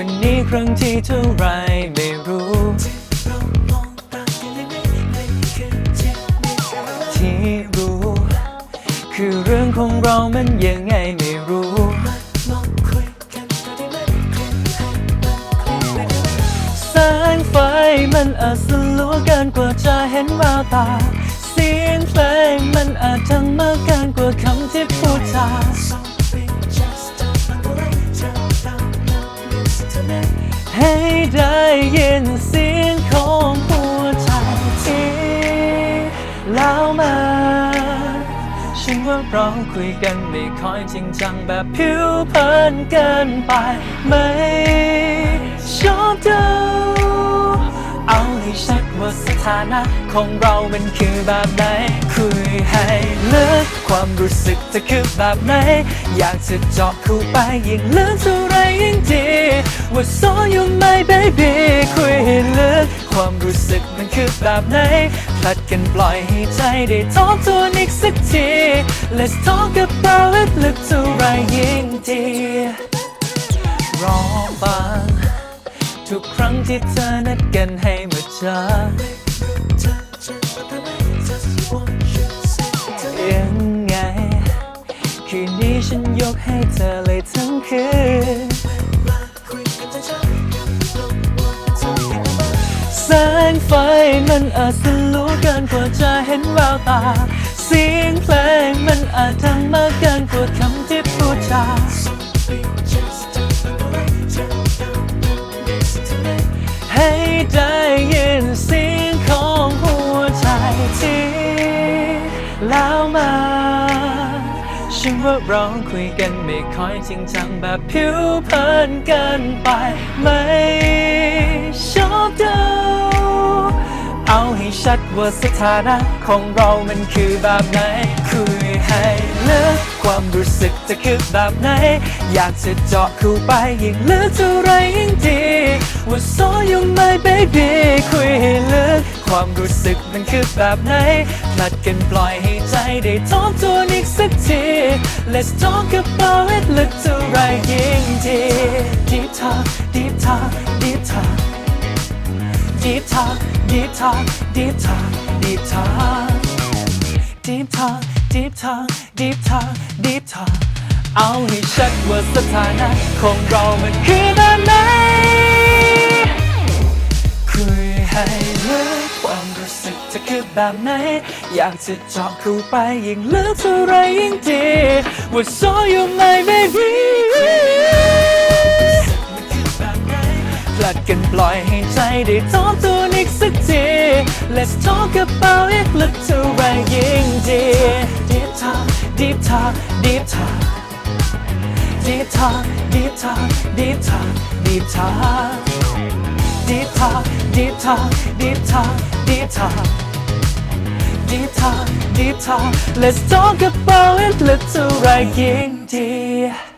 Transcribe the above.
วันนี้ครั้งที่เท่าไรไม่รู้ที่รู้ คือเรื่องของเรามันยังไงไม่รู้แสงไฟมันอาจสลัวเกินกว่าจะเห็นแววตา เสียงเพลงมันอาจ ให้ได้ยินเสียงของหัวใจที่เล่ามา ฉันว่าเราคุยกันไม่ค่อยจริงจังแบบผิวเผินเกินไปไม่ชอบดูเอาให้ชัดว่าสถานะของเรามันคือแบบไหน คุยให้ลึกความรู้สึกจะคือแบบไหน อยากจะเจาะเข้าไปยิ่งลึกเท่าไรยิ่งดี ว่า so you my baby คุยให้ลึกความรู้สึกมันคือแบบไหนผลัดกันปล่อยให้ใจได้ทบทวนอีกสักที Let's talk about it ลึกเท่าไรยิ่งดีรอฟังทุกครั้งที่เธอนัดกันให้มาเจอยังไง คืนนี้ฉันยกให้เธอเลยทั้งคืน งไฟมันอาจสลัวเกินกว่าจะเห็นแววตา เสียงเพลงมันอาจดังมากเกินกว่าคำที่พูดจาให้ได้ยินเสียงของหัวใจที่เล่ามาฉันว่าเราคุยกันไม่ค่อยจริงจังแบบผิวเผินเกินไปไหม ชัดว่าสถานะของเรามันคือแบบไหน คุยให้ลึกความรู้สึกจะคือแบบไหน อยากจะเจาะเข้าไปยิ่งลึกเท่าไรยิ่งดีว่า so you my baby คุยให้ลึกความรู้สึกมันคือแบบไหนผลัดกันปล่อยให้ใจได้ทบทวนอีกสักที Let's talk about it ลึกเท่าไรยิ่งดี Deep talk deep talk deep talk Deep talk, deep talk, deep talk, deep talk. Deep talk, deep talk, deep talk, deep talk. เอาให้ชัดว่าสถานะของเรามันคือแบบไหนคุยให้ลึกความรู้สึกจะคือแบบไหน อยากจะเจาะเข้าไปยิ่งลึกเท่าไรยิ่งดีว่า so you my baby กันปล่อยให้ใจได้ทบทวนอีกสักที Let's talk about it ลึกเท่าไรยิ่งดี Deep talk Deep talk Deep talk Deep talk Deep talk Deep talk Deep talk Deep talk Deep talk Deep talk Deep talk Deep talk Deep talk Let's talk about it ลึกเท่าไรยิ่งดี